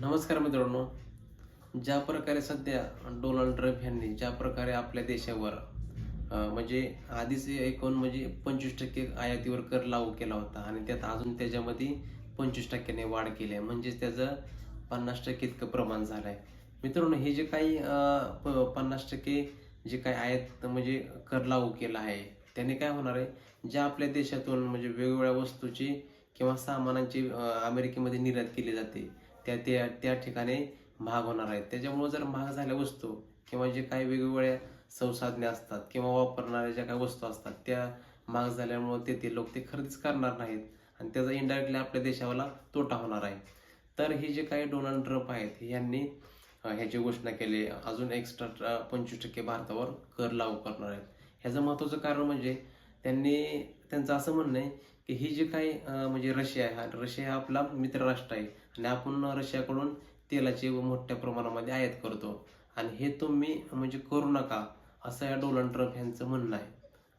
नमस्कार मित्रांनो. ज्या प्रकारे सध्या डोनाल्ड ट्रम्प यांनी ज्या प्रकारे आपल्या देशावर म्हणजे आधीच एकूण म्हणजे पंचवीस टक्के आयातीवर कर लागू केला होता आणि त्यात अजून त्याच्यामध्ये पंचवीस टक्क्याने वाढ केली आहे. म्हणजेच त्याचं पन्नास टक्के इतकं प्रमाण झालं आहे मित्रांनो हे जे काही प- पन्नास टक्के जे काही आयात म्हणजे कर लागू केला आहे त्याने काय होणार आहे? ज्या आपल्या देशातून म्हणजे वेगवेगळ्या वस्तूची किंवा सामानांची अमेरिकेमध्ये निर्यात केली जाते त्या त्या त्या ठिकाणी महाग होणार आहेत. त्याच्यामुळे जर महाग झाल्या वस्तू किंवा जे काही वेगवेगळ्या संसाधने असतात किंवा वापरणाऱ्या ज्या काही वस्तू असतात त्या महाग झाल्यामुळे तेथील लोक ते खरेदीच करणार नाहीत आणि त्याचा इनडायरेक्टली आपल्या देशाला तोटा होणार आहे. तर हे जे काही डोनाल्ड ट्रम्प आहेत यांनी ह्याची घोषणा केली. अजून एक्स्ट्रा पंचवीस टक्के भारतावर कर लागू करणार आहेत. ह्याचं महत्त्वाचं कारण म्हणजे त्यांनी त्यांचं असं म्हणणं आहे की ही जी काही म्हणजे रशिया आहे हा रशिया हा आपला मित्र राष्ट्र आहे. आणि आपण रशियाकडून तेलाची मोठ्या प्रमाणामध्ये आयात करतो. आणि हे तुम्ही म्हणजे करू नका असं या डोनाल्ड ट्रम्प यांचं म्हणणं आहे.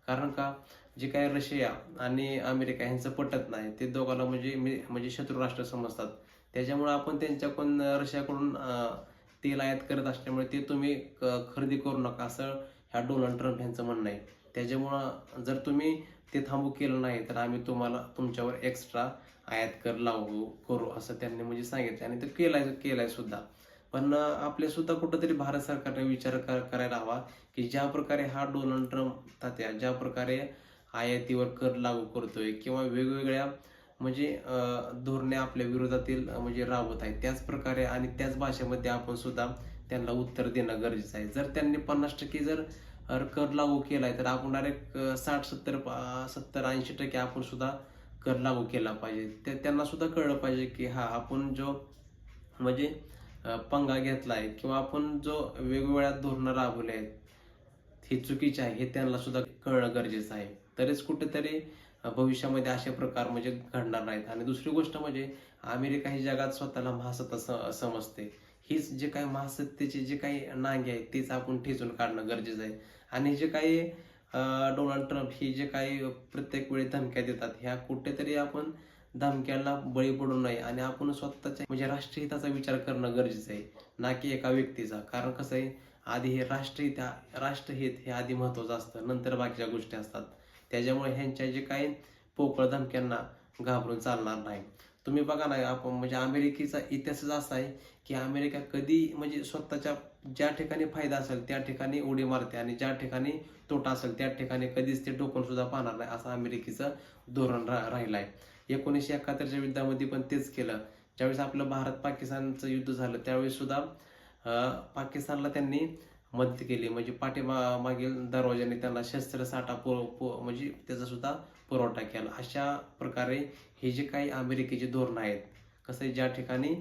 कारण का? जे काय रशिया आणि अमेरिका यांचं पटत नाही ते दोघांना म्हणजे मी- म्हणजे शत्रू राष्ट्र समजतात. त्याच्यामुळे आपण त्यांच्याकडून रशियाकडून तेल आयात करत असल्यामुळे ते तुम्ही क- खरेदी करू नका असं ह्या डोनाल्ड ट्रम्प यांचं म्हणणं आहे. त्याच्यामुळं जर तुम्ही ते थांबू केलं नाही तर आम्ही तुम्हाला तुमच्यावर एक्स्ट्रा आयात कर लागू करू असं त्यांनी म्हणजे सांगितलं. आणि ते केलाय केलाय सुद्धा. पण आपल्यासुद्धा सुद्धा कुठंतरी भारत सरकारने विचार कर- करायला हवा की ज्या प्रकारे हा डोनाल्ड ट्रम्प तात्या ज्या प्रकारे आयातीवर कर लागू करतोय किंवा वेगवेगळ्या म्हणजे धोरणे आपल्या विरोधातील म्हणजे राबवत आहेत त्याच प्रकारे आणि त्याच भाषेमध्ये आपण सुद्धा त्यांना उत्तर देणं गरजेचं आहे. जर त्यांनी पन्नास टक्के जर कर लागू केलाय तर आपण डायरेक्ट साठ सत्तर सत्तर ऐंशी टक्के आपण सुद्धा कर लागू केला पाहिजे. ते त्यांना सुद्धा कळलं पाहिजे की हा आपण जो म्हणजे पंगा पंगा घेतलाय किंवा आपण जो वेगवेगळ्या धोरणं राबवले आहेत हे चुकीचे आहे हे त्यांना सुद्धा कळणं गरजेचं आहे. तरीच कुठेतरी भविष्यामध्ये असे प्रकार म्हणजे घडणार नाहीत. आणि दुसरी गोष्ट म्हणजे अमेरिका ही जगात स्वतःला महासत्ता स- समजते. हीच जे काही महासत्तेचे जे काही नांगे आहेत तेच आपण ठेचून काढणं गरजेचं आहे. आणि जे काही डोनाल्ड ट्रम्प हे जे काही प्रत्येक वेळी धमक्या देतात ह्या कुठेतरी आपण धमक्याला बळी पडू नये आणि आपण स्वतःच्या म्हणजे राष्ट्रहिताचा विचार करणं गरजेचं आहे ना की एका व्यक्तीचा. कारण कसं आहे आधी हे राष्ट्रहित राष्ट्रहित हे आधी महत्वाचं असतं नंतर बाकीच्या गोष्टी असतात. त्याच्यामुळे ह्यांच्या जे काही पोकळ धमक्यांना घाबरून चालणार नाही. तुम्ही बघा ना आपण म्हणजे अमेरिकेचा इतिहासच असा आहे की अमेरिका कधी म्हणजे स्वतःच्या ज्या ठिकाणी फायदा असेल त्या ठिकाणी उडी मारते आणि ज्या ठिकाणी तोटा असेल त्या ठिकाणी कधीच ते टोकून सुद्धा पाहणार नाही असं अमेरिकेचं धोरण रा राहिलं आहे एकोणीसशे एकाहत्तरच्या युद्धामध्ये पण तेच केलं. ज्यावेळेस आपलं भारत पाकिस्तानचं युद्ध झालं त्यावेळेस सुद्धा पाकिस्तानला त्यांनी मदत केली. म्हणजे पाठीमा मागील दरवाजाने त्यांना शस्त्रसाठा पु- म्हणजे त्याचा सुद्धा पुरवठा केला. अशा प्रकारे हे जे काही अमेरिकेचे धोरण आहेत कसं आहे, ज्या ठिकाणी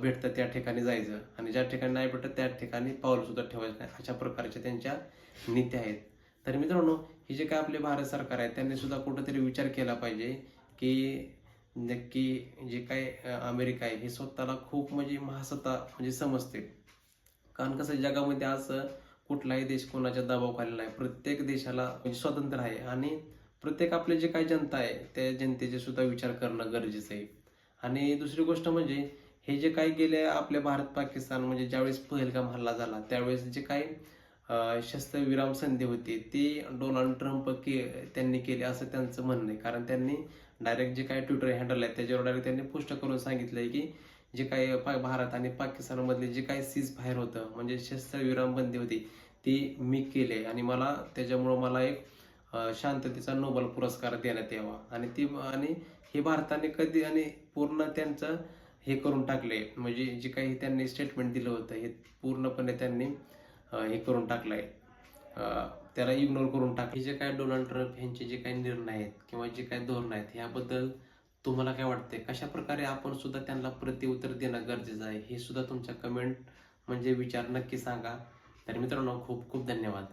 भेटतं त्या ठिकाणी जायचं आणि ज्या ठिकाणी नाही भेटत त्या ठिकाणी पाऊल सुद्धा ठेवायचं नाही. अशा प्रकारच्या त्यांच्या नीती आहेत. तर मित्रांनो हे जे काय आपले भारत सरकार आहे त्यांनी सुद्धा कुठंतरी विचार केला पाहिजे की नक्की जे काय अमेरिका आहे हे स्वतःला खूप म्हणजे महासत्ता म्हणजे समजते. कारण कसं जगामध्ये आज कुठलाही देश कोणाच्या दबावाखाली नाही. प्रत्येक देशाला म्हणजे स्वतंत्र आहे आणि प्रत्येक आपले जे काही जनता आहे त्या जनतेचे सुद्धा विचार करणं गरजेचं आहे. आणि दुसरी गोष्ट म्हणजे हे जे काही गेले आपले भारत पाकिस्तान म्हणजे ज्यावेळेस पहिलगाम हल्ला झाला त्यावेळेस जे काही शस्त्रविराम संधी होती ती डोनाल्ड ट्रम्प के त्यांनी केली असं त्यांचं म्हणणं आहे. कारण त्यांनी डायरेक्ट जे काही ट्विटर हँडल आहे त्याच्यावर डायरेक्ट त्यांनी पुष्ट करून सांगितलं आहे की जे काही भारत आणि पाकिस्तानमधले जे काही सीज फायर होतं म्हणजे शस्त्रविराम बंदी होती ती मी केली आणि मला त्याच्यामुळं मला एक शांततेचा नोबल पुरस्कार देण्यात यावा. आणि ती आणि हे भारताने कधी आणि पूर्ण त्यांचं हे करून टाकले म्हणजे जे काही त्यांनी स्टेटमेंट दिलं होतं हे पूर्णपणे त्यांनी हे करून टाकलं आहे त्याला इग्नोर करून टाक हे जे काय डोनाल्ड ट्रम्प यांचे जे काही निर्णय आहेत किंवा जे काही धोरण आहेत ह्याबद्दल तुम्हाला काय वाटते कशा प्रकारे आपण सुद्धा त्यांना प्रतिउत्तर देणं गरजेचं आहे हे सुद्धा तुमच्या कमेंट म्हणजे विचार नक्की सांगा. तर मित्रांनो खूप खूप धन्यवाद.